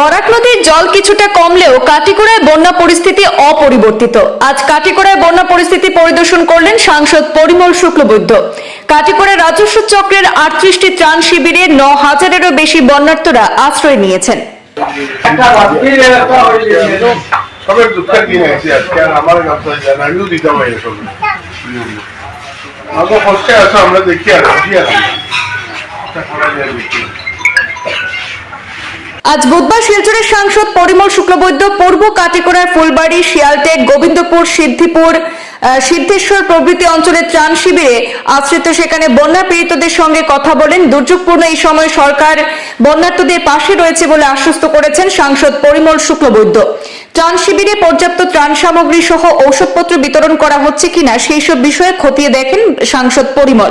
বরাক নদীর জল কিছুটা কমলেও কাটিগড়ায় বন্যা পরিস্থিতি অপরিবর্তিত। আজ কাটিগড়ায় বন্যা পরিস্থিতি পরিদর্শন করলেন সাংসদ পরিমল শুক্লবৈদ্য। কাটিগড়া রাজস্ব চক্রের আটত্রিশটি ত্রাণ শিবিরে ন হাজারেরও বেশি বন্যার্থরা আশ্রয় নিয়েছেন। আর আমার কাছে জান আজ বুধবার শিলচরের সাংসদ পরিমল শুক্লবৈদ্য পূর্ব কাটিকোড়ার ফুলবাড়ি শিয়ালটেক গোবিন্দপুর সিদ্ধিপুর সিদ্ধেশ্বর প্রভৃতি অঞ্চলের ত্রাণ শিবিরে আশ্রিত সেখানে বন্যা পীড়িতদের সঙ্গে কথা বলেন দুর্যোগপূর্ণ এই সময় সরকার। বন্যার্থদের পাশে রয়েছে বলে আশ্বস্ত করেছেন সাংসদ পরিমল শুক্লবৈদ্য। ত্রাণ শিবিরে পর্যাপ্ত ত্রাণ সামগ্রী সহ ঔষধপত্র বিতরণ করা হচ্ছে কিনা সেই সব বিষয়ে খতিয়ে দেখেন সাংসদ পরিমল।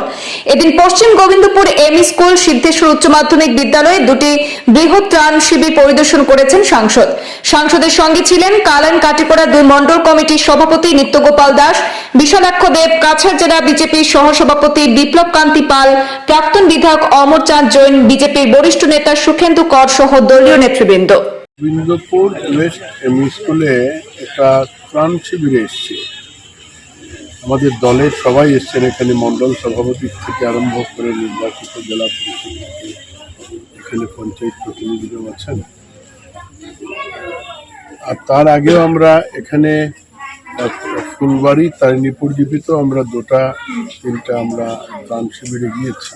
এদিন পশ্চিম গোবিন্দপুর এম স্কুল সিদ্ধেশ্বর উচ্চ মাধ্যমিক বিদ্যালয়ে দুটি বৃহৎ ত্রাণ শিবির পরিদর্শন করেছেন সাংসদ। সাংসদের সঙ্গে ছিলেন কালান কাটিপড়া দুই মন্ডল কমিটির সভাপতি নিত্যগোপাল দাস বিশালাক্ষ দেব, কাছাড় জেলা বিজেপির সহসভাপতি বিপ্লব কান্তি পাল, প্রাক্তন বিধায়ক অমর চাঁদ জৈন, বিজেপির বরিষ্ঠ নেতা সুখেন্দু কর সহ দলীয় নেতৃবৃন্দ। গোবিন্দপুর ওয়েস্ট এম স্কুলে একটা ত্রাণ শিবিরে এসছি। আমাদের দলের সবাই এসছেন এখানে মন্ডল সভাপতি থেকে আরম্ভ করে নির্বাচিত জেলা পরিষদ এখানে পঞ্চায়েত প্রতিনিধিরাও আছেন। আর তার আগেও আমরা এখানে ফুলবাড়ি তারিণীপুর জীবিত। আমরা দুটা তিনটা আমরা ত্রাণ শিবিরে গিয়েছি।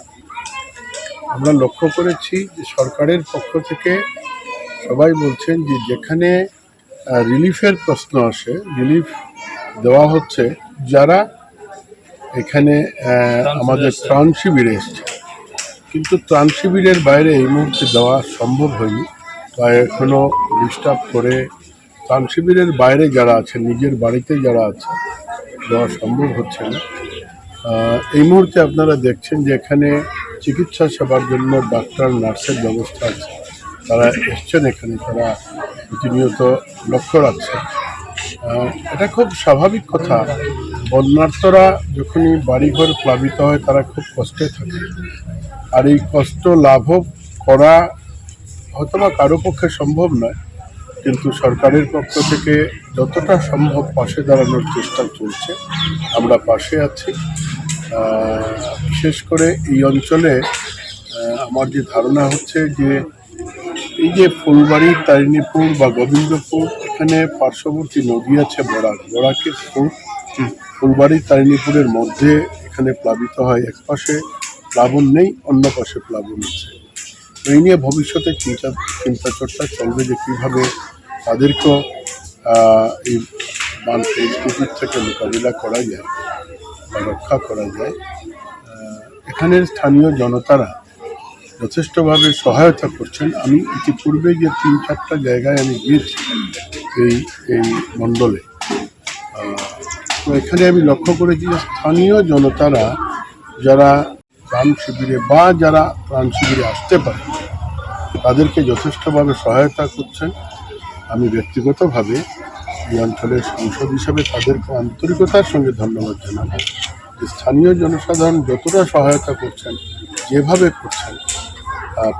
আমরা লক্ষ্য করেছি যে সরকারের পক্ষ থেকে সবাই বলছেন যে যেখানে রিলিফের প্রশ্ন আসে রিলিফ দেওয়া হচ্ছে যারা এখানে আমাদের ত্রাণ শিবিরে এসছে। কিন্তু ত্রাণ শিবিরের বাইরে এই মুহূর্তে দেওয়া সম্ভব হয়নি। বা এখনও ডিস্টার্ব করে ত্রাণ শিবিরের বাইরে যারা আছে, নিজের বাড়িতে যারা আছে দেওয়া সম্ভব হচ্ছে না। এই মুহূর্তে আপনারা দেখছেন যে এখানে চিকিৎসা সেবার জন্য ডাক্তার, নার্সের ব্যবস্থা আছে। তারা এসছেন এখানে, তারা প্রতিনিয়ত লক্ষ্য রাখছেন। এটা খুব স্বাভাবিক কথা। বন্যার্থরা যখনই বাড়িঘর প্লাবিত হয়, তারা খুব কষ্টে থাকে। আর এই কষ্ট লাঘব করা হয়তো বা কারও পক্ষে সম্ভব নয় কিন্তু সরকারের পক্ষ থেকে যতটা সম্ভব পাশে দাঁড়ানোর চেষ্টা চলছে আমরা পাশে আছি। বিশেষ করে এই অঞ্চলে আমার যে ধারণা হচ্ছে যে এই যে ফুলবাড়ি তারিণীপুর বা গোবিন্দপুর এখানে পার্শ্ববর্তী নদী আছে বরাক। বরাকের ফুল ফুলবাড়ি তারিণীপুরের মধ্যে এখানে প্লাবিত হয়। এক পাশে প্লাবন নেই অন্য পাশে প্লাবন আছে। এই নিয়ে ভবিষ্যতে চিন্তা চিন্তা চর্চা চলবে যে কীভাবে তাদেরকেও এই বান পরিস্থিতির থেকে মোকাবিলা করা যায় বা রক্ষা করা যায় এখানের স্থানীয় জনতারা যথেষ্টভাবে সহায়তা করছেন। আমি ইতিপূর্বে যে তিন চারটা জায়গায় আমি গিয়েছি এই এই মণ্ডলে তো এখানে আমি লক্ষ্য করেছি যে স্থানীয় জনতারা যারা প্রাণ শিবিরে বা যারা প্রাণ শিবিরে আসতে পারে, তাদেরকে যথেষ্টভাবে সহায়তা করছেন। আমি ব্যক্তিগতভাবে এই অঞ্চলের সাংসদ হিসাবে তাদেরকে আন্তরিকতার সঙ্গে ধন্যবাদ জানাব। যে স্থানীয় জনসাধারণ যতটা সহায়তা করছেন, যেভাবে করছেন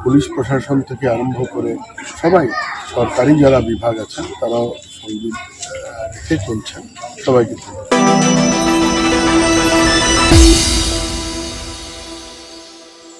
পুলিশ প্রশাসন থেকে আরম্ভ করে সবাই, সরকারি যারা বিভাগ আছেন, তারাও সংগীত রেখে চলছেন। সবাইকে